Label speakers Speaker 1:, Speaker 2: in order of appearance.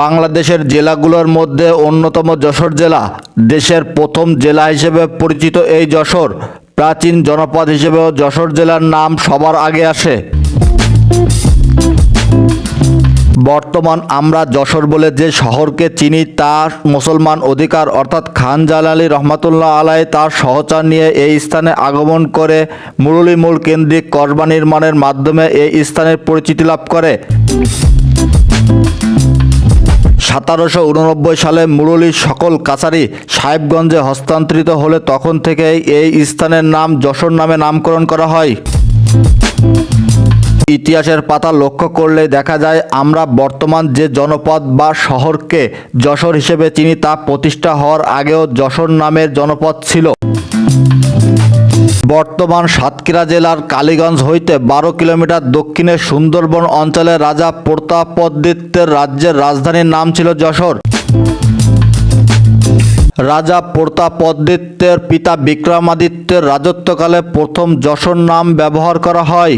Speaker 1: বাংলাদেশের জেলাগুলোর মধ্যে অন্যতম যশোর জেলা। দেশের প্রথম জেলা হিসেবে পরিচিত এই যশোর। প্রাচীন জনপদ হিসেবেও যশোর জেলার নাম সবার আগে আসে। বর্তমান আমরা যশোর বলে যে শহরকে চিনি, তার মুসলমান অধিকার অর্থাৎ খান জালালি রহমাতুল্লাহ আলাই তার সহচার নিয়ে এই স্থানে আগমন করে মুরলী মূল কেন্দ্রিক কসবা নির্মাণের মাধ্যমে এই স্থানের পরিচিতি লাভ করে। সতেরোশো উননব্বই সালে মুরলীর সকল কাছারি সাহেবগঞ্জে হস্তান্তরিত হলে তখন থেকেই এই স্থানের নাম যশোর নামে নামকরণ করা হয়। ইতিহাসের পাতা লক্ষ্য করলে দেখা যায়, আমরা বর্তমান যে জনপদ বা শহরকে যশোর হিসেবে চিনি তা প্রতিষ্ঠা হওয়ার আগেও যশোর নামের জনপদ ছিল। বর্তমান সাতক্ষীরা জেলার কালীগঞ্জ হইতে বারো কিলোমিটার দক্ষিণে সুন্দরবন অঞ্চলে রাজা প্রতাপদিত্যের রাজ্যের রাজধানীর নাম ছিল যশোর। রাজা প্রতাপদিত্যের পিতা বিক্রমাদিত্যের রাজত্বকালে প্রথম যশোর নাম ব্যবহার করা হয়।